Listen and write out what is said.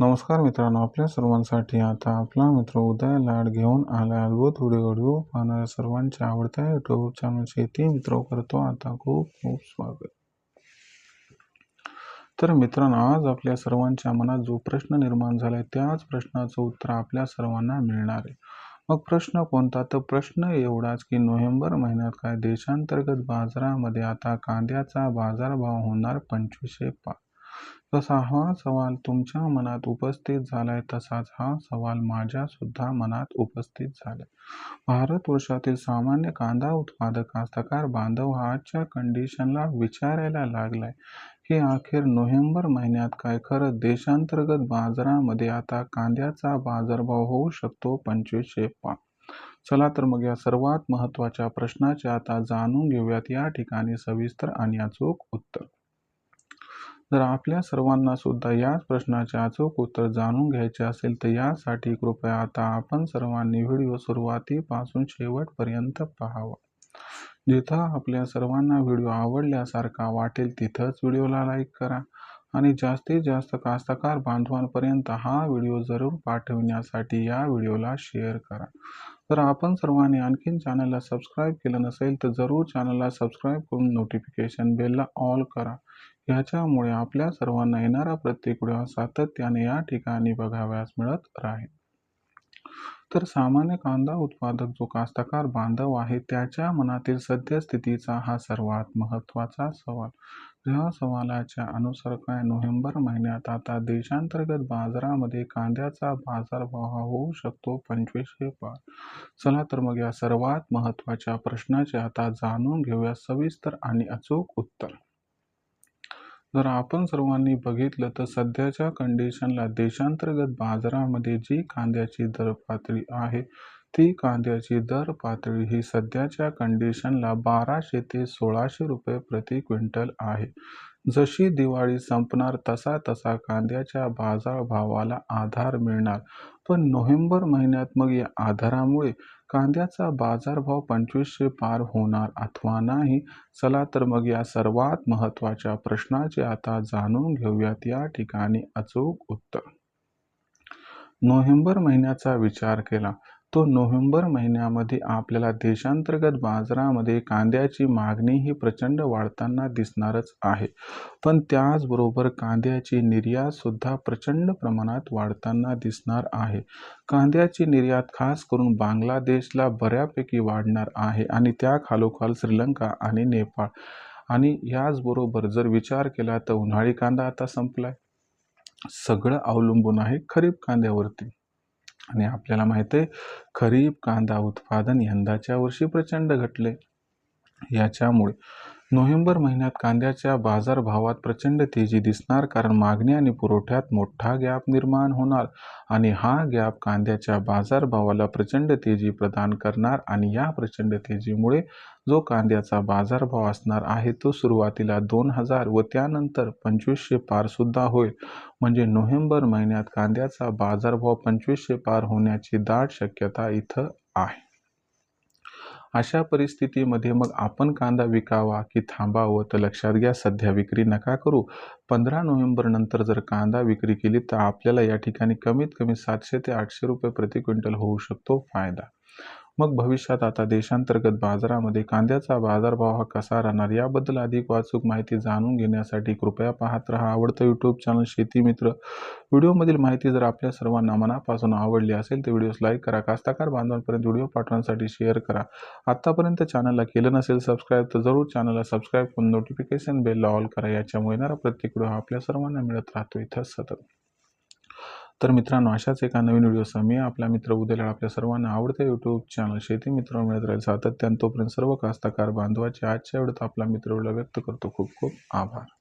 नमस्कार मित्रांनो आपल्या सर्वांसाठी आता आपला मित्र उदय लाड घेऊन आला अद्भुत व्हिडिओ व्हिडिओ पाहणाऱ्या सर्वांच्या आवडत्या युट्यूब चॅनल शेती मित्र करतो आता खूप खूप स्वागत. तर मित्रांनो आज आपल्या सर्वांच्या मनात जो प्रश्न निर्माण झालाय त्याच प्रश्नाचं उत्तर आपल्या सर्वांना मिळणार आहे. मग प्रश्न कोणता? तर प्रश्न एवढाच की नोव्हेंबर महिन्यात काय देशांतर्गत बाजारामध्ये आता कांद्याचा बाजारभाव होणार पंचवीसशे पाच. तसा हा सवाल तुमच्या मनात उपस्थित झालाय तसाच हा सवाल माझ्या सुद्धा मनात उपस्थित झालाय. भारतवर्षातील सामान्य कांदा उत्पादक कास्तकार बांधव हा आजच्या कंडिशनला विचारायला लागलाय. की अखेर नोव्हेंबर महिन्यात काय खरं? देशांतर्गत बाजारामध्ये आता कांद्याचा बाजारभाव होऊ शकतो पंचवीसशे पा. चला तर मग या सर्वात महत्त्वाच्या प्रश्नाचे आता जाणून घेऊयात. या ठिकाणी सविस्तर आणि अचूक उत्तर. जर आपल्या सर्वांना सुद्धा याच प्रश्नाचे अचूक उत्तर जाणून घ्यायचे असेल तर यासाठी कृपया आता आपण सर्वांनी व्हिडिओ सुरुवातीपासून शेवटपर्यंत पाहावा. जिथं आपल्या सर्वांना व्हिडिओ आवडल्यासारखा वाटेल तिथंच व्हिडिओला लाईक करा. आणि जास्तीत जास्त कास्तकार बांधवांपर्यंत हा व्हिडिओ जरूर पाठवण्यासाठी या व्हिडिओला शेअर करा. जर आपण सर्वांनी आणखीन चॅनलला सबस्क्राईब केलं नसेल तर जरूर चॅनलला सबस्क्राईब करून नोटिफिकेशन बेलला ऑल करा. याच्यामुळे आपल्या सर्वांना येणारा प्रत्येक व्हिडिओ सातत्याने या ठिकाणी बघाव्यास मिळत राहील. तर सामान्य कांदा उत्पादक जो कास्तकार बांधव आहे त्याच्या मनातील सद्यस्थितीचा हा सर्वात महत्त्वाचा सवाल. या सवालाच्या अनुसार काय? नोव्हेंबर महिन्यात आता देशांतर्गत बाजारामध्ये कांद्याचा बाजारभाव हा होऊ शकतो पंचवीसशे पाच चला तर मग या सर्वात महत्त्वाच्या प्रश्नाचे आता जाणून घेऊया सविस्तर आणि अचूक उत्तर. जर आपण सर्वांनी बघितलं तर सध्याच्या कंडिशनला देशांतर्गत बाजारामध्ये जी कांद्याची दर पातळी आहे ती कांद्याची दर पातळी ही सध्याच्या कंडिशनला बाराशे ते सोळाशे रुपये प्रति क्विंटल आहे. जशी दिवाळी संपणार तसा तसा कांद्याच्या बाजारभावाला आधार मिळणार. पण नोव्हेंबर महिन्यात मग या आधारामुळे कांद्याचा बाजारभाव पंचवीसशे पार होणार अथवा नाही चला तर मग या सर्वात महत्त्वाच्या प्रश्नाचे आता जाणून घेऊयात. या ठिकाणी अचूक उत्तर. नोव्हेंबर महिन्याचा विचार केला. तो नोव्हेंबर महिन्यामध्ये आपल्याला देशांतर्गत बाजारामध्ये कांद्याची मागणी ही प्रचंड वाढताना दिसणारच आहे. पण त्याचबरोबर कांद्याची निर्यात सुद्धा प्रचंड प्रमाणात वाढताना दिसणार आहे. कांद्याची निर्यात खास करून बांगलादेशला बऱ्यापैकी वाढणार आहे आणि त्या खालोखाल श्रीलंका आणि नेपाळ. आणि याचबरोबर जर विचार केला तर उन्हाळी कांदा आता संपलाय. सगळं अवलंबून आहे खरीप कांद्यावरती. आणि आपल्याला माहिती आहे खरीप कांदा उत्पादन यंदाच्या वर्षी प्रचंड घटले. याच्यामुळे नोव्हेंबर महिन्यात कांद्याच्या बाजारभावात प्रचंड तेजी दिसणार कारण मागणी आणि पुरवठ्यात मोठा गॅप निर्माण होणार आणि हा गॅप कांद्याच्या बाजारभावाला प्रचंड तेजी प्रदान करणार आणि या प्रचंड तेजीमुळे जो कांद्याचा बाजारभाव असणार आहे तो सुरुवातीला दोन हजार व त्यानंतर पंचवीसशे पारसुद्धा होईल. म्हणजे नोव्हेंबर महिन्यात कांद्याचा बाजारभाव पंचवीसशे पार होण्याची दाट शक्यता इथं आहे. अशा परिस्थितीमध्ये मग आपण कांदा विकावा की थांबावं? तर लक्षात घ्या सध्या विक्री नका करू. पंधरा नोव्हेंबर नंतर जर कांदा विक्री केली तर आपल्याला या ठिकाणी कमीत कमी सातशे ते आठशे रुपये प्रति क्विंटल होऊ शकतो फायदा. मग भविष्यात आता देशांतर्गत बाजारामध्ये कांद्याचा बाजारभाव हा कसा राहणार याबद्दल अधिक वाचूक माहिती जाणून घेण्यासाठी कृपया पाहत राहा आवडतं यूट्यूब चॅनल शेती मित्र. व्हिडिओमधील माहिती जर आपल्या सर्वांना मनापासून आवडली असेल तर व्हिडिओस लाईक करा कास्ताकार बांधवांपर्यंत व्हिडिओ पाठवण्यासाठी शेअर करा. आत्तापर्यंत चॅनलला केलं नसेल सबस्क्राईब तर जरूर चॅनलला सबस्क्राईब करून नोटिफिकेशन बेलला ऑल करा. याच्यामुळे येणारा प्रत्येक व्हिडिओ आपल्या सर्वांना मिळत राहतो इथं सतत. तर मित्रांनो अशाच एका नवीन व्हिडिओसह मी आपला मित्र उद्याला आपल्या सर्वांना आवडते यूट्यूब चॅनल शेती मित्र मिळत राहील सातत्यानं. तोपर्यंत सर्व कास्तकार बांधवाचे आजच्या वेळेत आपला मित्र व्यक्त करतो. खूप खूप आभार.